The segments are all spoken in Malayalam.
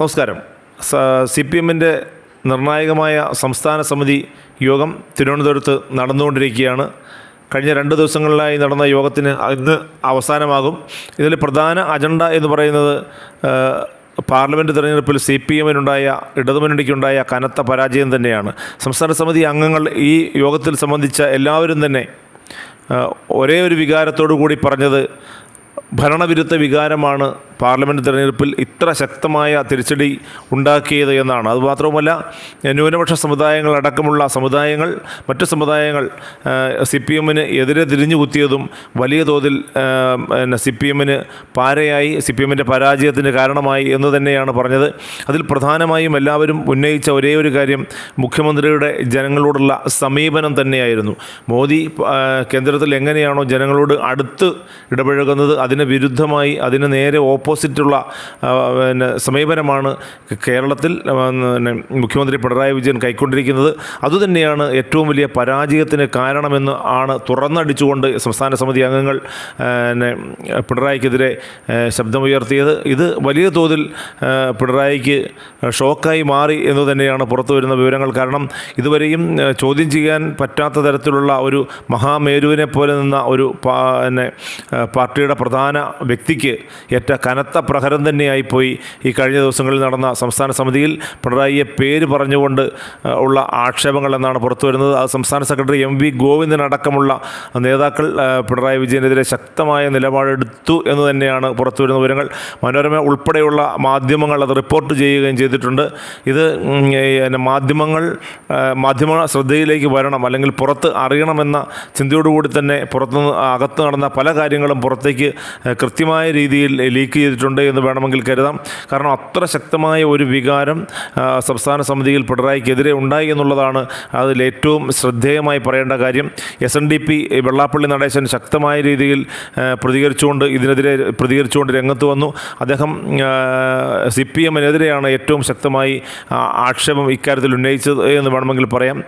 നമസ്കാരം. സി പി എമ്മിന്റെ നിർണായകമായ സംസ്ഥാന സമിതി യോഗം തിരുവനന്തപുരത്ത് നടന്നുകൊണ്ടിരിക്കുകയാണ്. കഴിഞ്ഞ രണ്ട് ദിവസങ്ങളിലായി നടന്ന യോഗത്തിന് ഇന്ന് അവസാനമാകും. ഇതിൽ പ്രധാന അജണ്ട എന്ന് പറയുന്നത് പാർലമെന്റ് തെരഞ്ഞെടുപ്പിൽ സി പി എമ്മിനുണ്ടായ ഇടതുമുന്നണിക്കുണ്ടായ കനത്ത പരാജയം തന്നെയാണ്. സംസ്ഥാന സമിതി അംഗങ്ങൾ ഈ യോഗത്തിൽ സംബന്ധിച്ച എല്ലാവരും തന്നെ ഒരേ ഒരു വികാരത്തോടു കൂടി പറഞ്ഞത് ഭരണവിരുദ്ധ വികാരമാണ് പാർലമെന്റ് തിരഞ്ഞെടുപ്പിൽ ഇത്ര ശക്തമായ തിരിച്ചടി ഉണ്ടാക്കിയത് എന്നാണ്. അതുമാത്രവുമല്ല ന്യൂനപക്ഷ സമുദായങ്ങളടക്കമുള്ള സമുദായങ്ങൾ മറ്റ് സമുദായങ്ങൾ സി പി എമ്മിന് എതിരെ തിരിഞ്ഞു കുത്തിയതും വലിയ തോതിൽ പിന്നെ സി പി എമ്മിന് പാരയായി സി പി എമ്മിന്റെ പരാജയത്തിന് കാരണമായി എന്ന് തന്നെയാണ് പറഞ്ഞത്. അതിൽ പ്രധാനമായും എല്ലാവരും ഉന്നയിച്ച ഒരേ ഒരു കാര്യം മുഖ്യമന്ത്രിയുടെ ജനങ്ങളോടുള്ള സമീപനം തന്നെയായിരുന്നു. മോദി കേന്ദ്രത്തിൽ എങ്ങനെയാണോ ജനങ്ങളോട് അടുത്ത് ഇടപഴകുന്നത് അതിന് വിരുദ്ധമായി അതിന് നേരെ ഓപ്പോസിറ്റുള്ള പിന്നെ സമീപനമാണ് കേരളത്തിൽ പിന്നെ മുഖ്യമന്ത്രി പിണറായി വിജയൻ കൈക്കൊണ്ടിരിക്കുന്നത്. അതുതന്നെയാണ് ഏറ്റവും വലിയ പരാജയത്തിന് കാരണമെന്ന് ആണ് തുറന്നടിച്ചുകൊണ്ട് സംസ്ഥാന സമിതി അംഗങ്ങൾ പിന്നെ പിണറായിക്കെതിരെ ശബ്ദമുയർത്തിയത്. ഇത് വലിയ തോതിൽ പിണറായിക്ക് ഷോക്കായി മാറി എന്ന് തന്നെയാണ് പുറത്തു വരുന്ന വിവരങ്ങൾ. കാരണം ഇതുവരെയും ചോദ്യം ചെയ്യാൻ പറ്റാത്ത തരത്തിലുള്ള ഒരു മഹാമേരുവിനെ പോലെ നിന്ന ഒരു പിന്നെ പാർട്ടിയുടെ പ്രധാന വ്യക്തിക്ക് ഏറ്റ കനത്ത പ്രഹരം തന്നെയായിപ്പോയി. ഈ കഴിഞ്ഞ ദിവസങ്ങളിൽ നടന്ന സംസ്ഥാന സമിതിയിൽ പിണറായിയെ പേര് പറഞ്ഞുകൊണ്ട് ഉള്ള ആക്ഷേപങ്ങൾ എന്നാണ് പുറത്തു വരുന്നത്. അത് സംസ്ഥാന സെക്രട്ടറി എം വി ഗോവിന്ദൻ അടക്കമുള്ള നേതാക്കൾ പിണറായി വിജയനെതിരെ ശക്തമായ നിലപാടെടുത്തു എന്ന് തന്നെയാണ് പുറത്തു വരുന്ന വിവരങ്ങൾ. മനോരമ ഉൾപ്പെടെയുള്ള മാധ്യമങ്ങൾ അത് റിപ്പോർട്ട് ചെയ്യുകയും ചെയ്തിട്ടുണ്ട്. ഇത് മാധ്യമങ്ങൾ മാധ്യമ ശ്രദ്ധയിലേക്ക് വരണം അല്ലെങ്കിൽ പുറത്ത് അറിയണമെന്ന ചിന്തയോടുകൂടി തന്നെ പുറത്തുനിന്ന് അകത്ത് നടന്ന പല കാര്യങ്ങളും പുറത്തേക്ക് കൃത്യമായ രീതിയിൽ ലീക്ക് ചെയ്തിട്ടുണ്ട് എന്ന് വേണമെങ്കിൽ കരുതാം. കാരണം അത്ര ശക്തമായ ഒരു വികാരം സംസ്ഥാന സമിതിയിൽ പിണറായിക്കെതിരെ ഉണ്ടായി എന്നുള്ളതാണ് അതിൽ ഏറ്റവും ശ്രദ്ധേയമായി പറയേണ്ട കാര്യം. S N D P Vellappally Natesan ശക്തമായ രീതിയിൽ പ്രതികരിച്ചുകൊണ്ട് ഇതിനെതിരെ പ്രതികരിച്ചുകൊണ്ട് രംഗത്ത് വന്നു. അദ്ദേഹം സി പി എമ്മിനെതിരെയാണ് ഏറ്റവും ശക്തമായി ആക്ഷേപം ഇക്കാര്യത്തിൽ ഉന്നയിച്ചത് എന്ന് വേണമെങ്കിൽ പറയാം.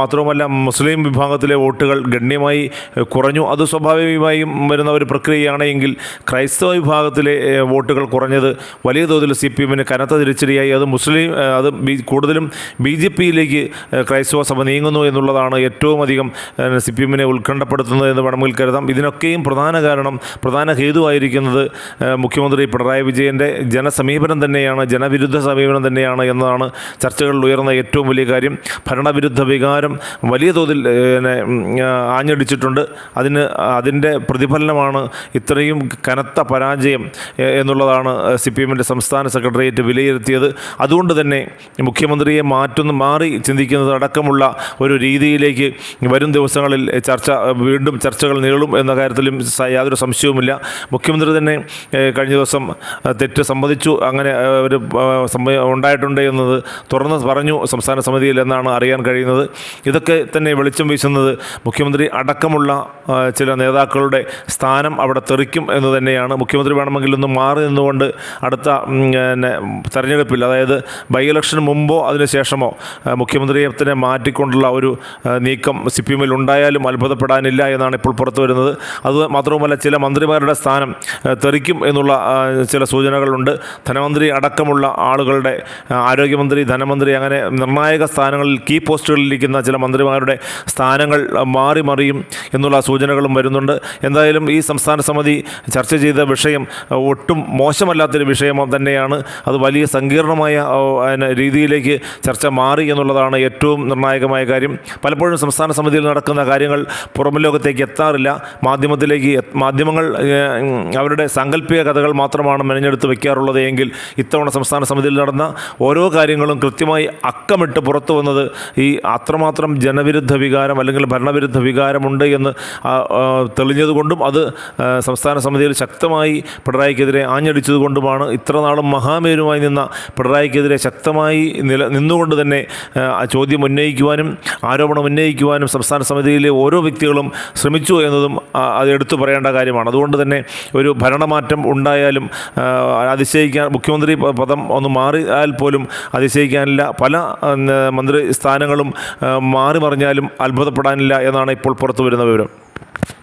മാത്രവുമല്ല മുസ്ലിം വിഭാഗത്തിലെ വോട്ടുകൾ ഗണ്യമായി കുറഞ്ഞു. അത് സ്വാഭാവികമായും വരുന്ന ഒരു പ്രക്രിയയാണെങ്കിൽ ക്രൈസ്തവ വിഭാഗത്തിലെ ഏ, വോട്ടുകൾ കുറഞ്ഞത് വലിയ തോതിൽ സി പി എമ്മിന് കനത്ത തിരിച്ചടിയായി. അത് മുസ്ലിം അത് കൂടുതലും ബി ജെ പിയിലേക്ക് ക്രൈസ്തവ സഭ നീങ്ങുന്നു എന്നുള്ളതാണ് ഏറ്റവും അധികം സി പി എമ്മിനെ ഉത്കണ്ഠപ്പെടുത്തുന്നത് എന്ന് വേണമെങ്കിൽ കരുതാം. ഇതിനൊക്കെയും പ്രധാന കാരണം പ്രധാന ഹേതുവായിരിക്കുന്നത് മുഖ്യമന്ത്രി പിണറായി വിജയന്റെ ജനസമീപനം തന്നെയാണ് ജനവിരുദ്ധ സമീപനം തന്നെയാണ് എന്നതാണ് ചർച്ചകളിൽ ഉയർന്ന ഏറ്റവും വലിയ കാര്യം. ഭരണവിരുദ്ധ വികാരം വലിയ തോതിൽ ആഞ്ഞടിച്ചിട്ടുണ്ട്. അതിന് അതിന്റെ പ്രതിഫലനമാണ് ഇത്രയും കനത്ത പരാജയം എന്നുള്ളതാണ് സി പി എമ്മിന്റെ സംസ്ഥാന സെക്രട്ടേറിയറ്റ് വിലയിരുത്തിയത്. അതുകൊണ്ട് തന്നെ മുഖ്യമന്ത്രിയെ മാറ്റുന്ന മാറി ചിന്തിക്കുന്നത് അടക്കമുള്ള ഒരു രീതിയിലേക്ക് വരും ദിവസങ്ങളിൽ ചർച്ച വീണ്ടും ചർച്ചകൾ നീളും എന്ന കാര്യത്തിലും യാതൊരു സംശയവുമില്ല. മുഖ്യമന്ത്രി തന്നെ കഴിഞ്ഞ ദിവസം തെറ്റ് സമ്മതിച്ചു. അങ്ങനെ ഒരു ഉണ്ടായിട്ടുണ്ട് എന്നത് തുറന്ന് പറഞ്ഞു സംസ്ഥാന സമിതിയിൽ എന്നാണ് അറിയാൻ കഴിയുന്നത്. ഇതൊക്കെ തന്നെ വെളിച്ചം വീശുന്നത് മുഖ്യമന്ത്രി അടക്കമുള്ള ചില നേതാക്കളുടെ സ്ഥാനം അവിടെ തെറിക്കും എന്ന് തന്നെയാണ് മുഖ്യമന്ത്രി വേണമെങ്കിൽ ഒന്ന് മാറി നിന്നുകൊണ്ട് അടുത്ത പിന്നെ തെരഞ്ഞെടുപ്പിൽ അതായത് ബൈ ഇലക്ഷന് മുമ്പോ അതിന് ശേഷമോ മുഖ്യമന്ത്രിയത്തിനെ മുഖ്യമന്ത്രിയെ തന്നെ മാറ്റിക്കൊണ്ടുള്ള ഒരു നീക്കം സി പി എമ്മിൽ ഉണ്ടായാലും അത്ഭുതപ്പെടാനില്ല എന്നാണ് ഇപ്പോൾ പുറത്തു വരുന്നത്. അത് മാത്രവുമല്ല ചില മന്ത്രിമാരുടെ സ്ഥാനം തെറിക്കും എന്നുള്ള ചില സൂചനകളുണ്ട്. ധനമന്ത്രി അടക്കമുള്ള ആളുകളുടെ ആരോഗ്യമന്ത്രി ധനമന്ത്രി അങ്ങനെ നിർണായക സ്ഥാനങ്ങളിൽ കീ പോസ്റ്റുകളിലിരിക്കുന്ന ചില മന്ത്രിമാരുടെ സ്ഥാനങ്ങൾ മാറി മറിയും എന്നുള്ള സൂചനകളും വരുന്നുണ്ട്. എന്തായാലും ഈ സംസ്ഥാന സമിതി ചർച്ച ചെയ്ത വിഷയം ഒട്ടും മോശമല്ലാത്തൊരു വിഷയം തന്നെയാണ്. അത് വലിയ സങ്കീർണമായ രീതിയിലേക്ക് ചർച്ച മാറി എന്നുള്ളതാണ് ഏറ്റവും നിർണായകമായ കാര്യം. പലപ്പോഴും സംസ്ഥാന സമിതിയിൽ നടക്കുന്ന കാര്യങ്ങൾ പുറം ലോകത്തേക്ക് എത്താറില്ല. മാധ്യമത്തിലേക്ക് മാധ്യമങ്ങൾ അവരുടെ സാങ്കല്പിക കഥകൾ മാത്രമാണ് മെനഞ്ഞെടുത്ത് വയ്ക്കാറുള്ളത് എങ്കിൽ ഇത്തവണ സംസ്ഥാന സമിതിയിൽ നടന്ന ഓരോ കാര്യങ്ങളും കൃത്യമായി അക്കമിട്ട് പുറത്തു വന്നത് ഈ അത്രമാത്രം ജനവിരുദ്ധ വികാരം അല്ലെങ്കിൽ ഭരണവിരുദ്ധ വികാരമുണ്ട് എന്ന് തെളിഞ്ഞതുകൊണ്ടും അത് സംസ്ഥാന സമിതിയിൽ ശക്തമായി പിണറായിക്കെതിരെ ആഞ്ഞടിച്ചതുകൊണ്ടുമാണ് ഇത്ര നാളും മഹാമേരുമായി നിന്ന പിണറായിക്കെതിരെ ശക്തമായി നില നിന്നുകൊണ്ട് തന്നെ ചോദ്യം ഉന്നയിക്കുവാനും ആരോപണം ഉന്നയിക്കുവാനും സംസ്ഥാന സമിതിയിലെ ഓരോ വ്യക്തികളും ശ്രമിച്ചു എന്നതും അത് എടുത്തു പറയേണ്ട കാര്യമാണ്. അതുകൊണ്ട് തന്നെ ഒരു ഭരണമാറ്റം ഉണ്ടായാലും അതിശയിക്കാൻ മുഖ്യമന്ത്രി പദം ഒന്ന് മാറിയാൽ പോലും അതിശയിക്കാനില്ല. പല മന്ത്രി സ്ഥാനങ്ങളും മാറി മറിഞ്ഞാലും അത്ഭുതപ്പെടാനില്ല എന്നാണ് ഇപ്പോൾ പുറത്തു വരുന്ന വിവരം.